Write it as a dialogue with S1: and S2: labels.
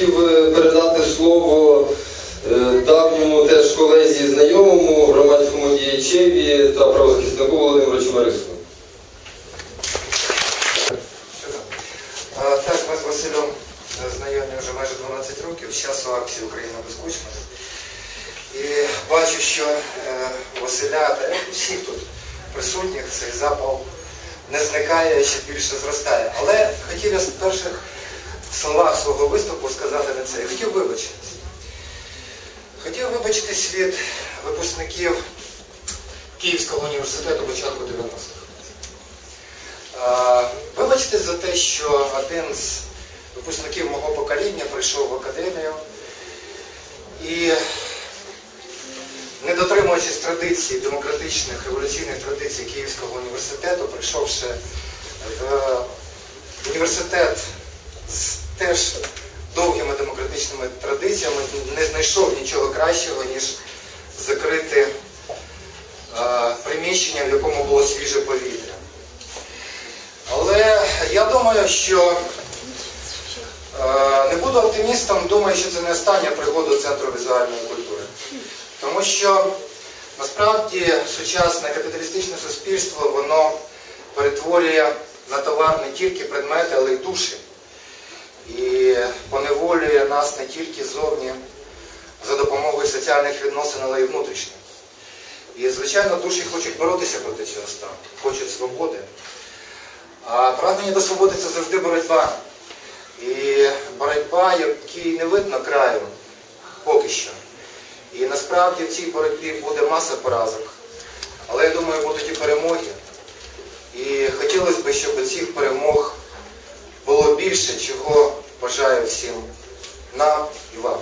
S1: хотів е, передати слово е, давньому теж колезі знайомому, громадському діячеві та правозахиснику Володимиру Чмарису.
S2: Так, ми з Василем е, знайомі вже майже 12 років, з часу акції Україна без кучми. І бачу, що Василя та як всіх тут присутніх цей запал не зникає, ще більше зростає. Але хотів я перших словах свого виступу сказати не це. Я хотів вибачитись. Хотів вибачитись від випускників Київського університету початку 90-х. Е, Вибачте за те, що один з випускників мого покоління прийшов в академію і, не дотримуючись традицій, демократичних, революційних традицій Київського університету, прийшовши в університет теж довгими демократичними традиціями, не знайшов нічого кращого, ніж закрити е, приміщення, в якому було свіже повітря. Але я думаю, що е, не буду оптимістом, думаю, що це не остання пригода Центру візуальної культури. Тому що насправді сучасне капіталістичне суспільство воно перетворює на товар не тільки предмети, але й душі. І поневолює нас не тільки зовні за допомогою соціальних відносин, але й внутрішньо. І, звичайно, душі хочуть боротися проти цього стану, хочуть свободи. А прагнення до свободи це завжди боротьба. І боротьба, якій не видно краю поки що. І насправді в цій боротьбі буде маса поразок. Але я думаю, будуть і перемоги. І хотілося б, щоб цих перемог було більше, чого бажаю всім нам і вам.